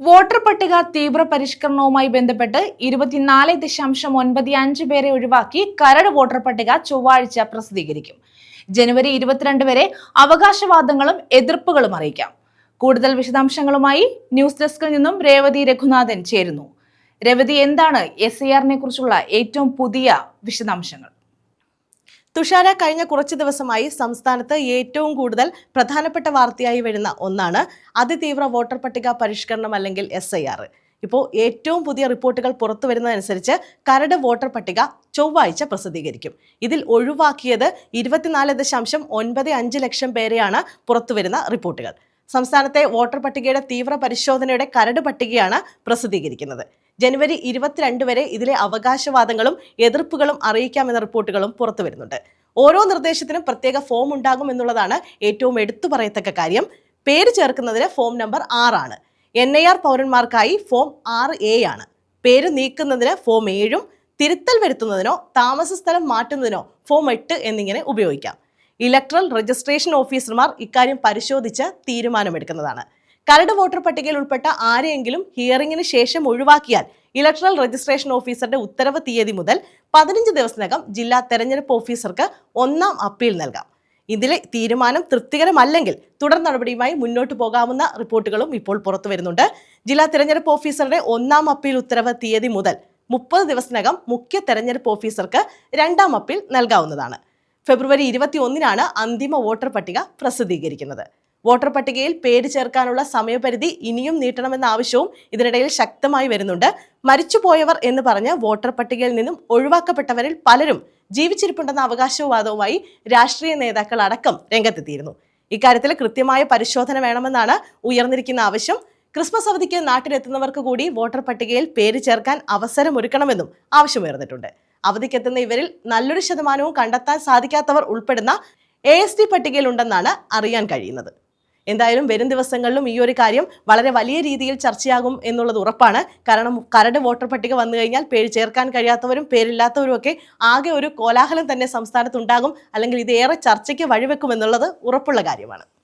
Voter പട്ടിക തീവ്ര പരിഷ്കരണവുമായി ബന്ധപ്പെട്ട് ഇരുപത്തിനാല് ദശാംശം ഒൻപത് അഞ്ച് പേരെ ഒഴിവാക്കി കരട് വോട്ടർ പട്ടിക ചൊവ്വാഴ്ച പ്രസിദ്ധീകരിക്കും. ജനുവരി ഇരുപത്തിരണ്ട് വരെ അവകാശവാദങ്ങളും എതിർപ്പുകളും അറിയിക്കാം. കൂടുതൽ വിശദാംശങ്ങളുമായി ന്യൂസ് ഡെസ്കിൽ നിന്നും രേവതി രഘുനാഥൻ ചേരുന്നു. രവതി എന്താണ് എസ് ഐ ആറിനെ കുറിച്ചുള്ള ഏറ്റവും പുതിയ വിശദാംശങ്ങൾ? തുഷാര കഴിഞ്ഞ കുറച്ച് ദിവസമായി സംസ്ഥാനത്ത് ഏറ്റവും കൂടുതൽ പ്രധാനപ്പെട്ട വാർത്തയായി വരുന്ന ഒന്നാണ് അതിതീവ്ര വോട്ടർ പട്ടിക പരിഷ്കരണം അല്ലെങ്കിൽ എസ് ഇപ്പോൾ ഏറ്റവും പുതിയ റിപ്പോർട്ടുകൾ പുറത്തു വരുന്നതനുസരിച്ച് കരട് വോട്ടർ പട്ടിക ചൊവ്വാഴ്ച പ്രസിദ്ധീകരിക്കും. ഇതിൽ ഒഴിവാക്കിയത് ഇരുപത്തിനാല് ദശാംശം ഒൻപത് അഞ്ച് ലക്ഷം പേരെയാണ് പുറത്തുവരുന്ന റിപ്പോർട്ടുകൾ. സംസ്ഥാനത്തെ വോട്ടർ പട്ടികയുടെ തീവ്ര പരിശോധനയുടെ കരട് പട്ടികയാണ് പ്രസിദ്ധീകരിക്കുന്നത്. ജനുവരി ഇരുപത്തിരണ്ട് വരെ ഇതിലെ അവകാശവാദങ്ങളും എതിർപ്പുകളും അറിയിക്കാമെന്ന റിപ്പോർട്ടുകളും പുറത്തു വരുന്നുണ്ട്. ഓരോ നിർദ്ദേശത്തിനും പ്രത്യേക ഫോം ഉണ്ടാകും എന്നുള്ളതാണ് ഏറ്റവും എടുത്തു പറയത്തക്ക കാര്യം. പേര് ചേർക്കുന്നതിന് ഫോം നമ്പർ ആറാണ്. എൻ ഐ ആർ പൗരന്മാർക്കായി ഫോം ആറ് എ ആണ്. പേര് നീക്കുന്നതിന് ഫോം ഏഴും തിരുത്തൽ വരുത്തുന്നതിനോ താമസസ്ഥലം മാറ്റുന്നതിനോ ഫോം എട്ട് എന്നിങ്ങനെ ഉപയോഗിക്കാം. ഇലക്ട്രൽ രജിസ്ട്രേഷൻ ഓഫീസർമാർ ഇക്കാര്യം പരിശോധിച്ച് തീരുമാനമെടുക്കുന്നതാണ്. കരട് വോട്ടർ പട്ടികയിൽ ഉൾപ്പെട്ട ആരെയെങ്കിലും ഹിയറിംഗിന് ശേഷം ഒഴിവാക്കിയാൽ ഇലക്ട്രൽ രജിസ്ട്രേഷൻ ഓഫീസറുടെ ഉത്തരവ് തീയതി മുതൽ പതിനഞ്ച് ദിവസത്തിനകം ജില്ലാ തെരഞ്ഞെടുപ്പ് ഓഫീസർക്ക് ഒന്നാം അപ്പീൽ നൽകാം. ഇതിലെ തീരുമാനം തൃപ്തികരമല്ലെങ്കിൽ തുടർ നടപടിയുമായി മുന്നോട്ട് പോകാവുന്ന റിപ്പോർട്ടുകളും ഇപ്പോൾ പുറത്തു വരുന്നുണ്ട്. ജില്ലാ തെരഞ്ഞെടുപ്പ് ഓഫീസറുടെ ഒന്നാം അപ്പീൽ ഉത്തരവ് തീയതി മുതൽ മുപ്പത് ദിവസത്തിനകം മുഖ്യ തെരഞ്ഞെടുപ്പ് ഓഫീസർക്ക് രണ്ടാം അപ്പീൽ നൽകാവുന്നതാണ്. ഫെബ്രുവരി ഇരുപത്തി ഒന്നിനാണ് അന്തിമ വോട്ടർ പട്ടിക പ്രസിദ്ധീകരിക്കുന്നത്. വോട്ടർ പട്ടികയിൽ പേര് ചേർക്കാനുള്ള സമയപരിധി ഇനിയും നീട്ടണമെന്ന ആവശ്യവും ഇതിനിടയിൽ ശക്തമായി വരുന്നുണ്ട്. മരിച്ചുപോയവർ എന്ന് പറഞ്ഞ് വോട്ടർ പട്ടികയിൽ നിന്നും ഒഴിവാക്കപ്പെട്ടവരിൽ പലരും ജീവിച്ചിരിപ്പുണ്ടെന്ന അവകാശവാദവുമായി രാഷ്ട്രീയ നേതാക്കൾ അടക്കം രംഗത്തെത്തിയിരുന്നു. ഇക്കാര്യത്തിൽ കൃത്യമായ പരിശോധന വേണമെന്നാണ് ഉയർന്നിരിക്കുന്ന ആവശ്യം. ക്രിസ്മസ് അവധിക്ക് നാട്ടിലെത്തുന്നവർക്ക് കൂടി വോട്ടർ പട്ടികയിൽ പേര് ചേർക്കാൻ അവസരമൊരുക്കണമെന്നും ആവശ്യമുയർന്നിട്ടുണ്ട്. അവധിക്കെത്തുന്ന ഇവരിൽ നല്ലൊരു ശതമാനവും കണ്ടെത്താൻ സാധിക്കാത്തവർ ഉൾപ്പെടുന്ന എ എസ് ടി പട്ടികയിലുണ്ടെന്നാണ് അറിയാൻ കഴിയുന്നത്. എന്തായാലും വരും ദിവസങ്ങളിലും ഈ ഒരു കാര്യം വളരെ വലിയ രീതിയിൽ ചർച്ചയാകും എന്നുള്ളത് ഉറപ്പാണ്. കാരണം കരട് വോട്ടർ പട്ടിക വന്നു കഴിഞ്ഞാൽ പേര് ചേർക്കാൻ കഴിയാത്തവരും പേരില്ലാത്തവരും ഒക്കെ ആകെ ഒരു കോലാഹലം തന്നെ സംസ്ഥാനത്തുണ്ടാകും. അല്ലെങ്കിൽ ഇത് ഏറെ ചർച്ചയ്ക്ക് വഴിവെക്കുമെന്നുള്ളത് ഉറപ്പുള്ള കാര്യമാണ്.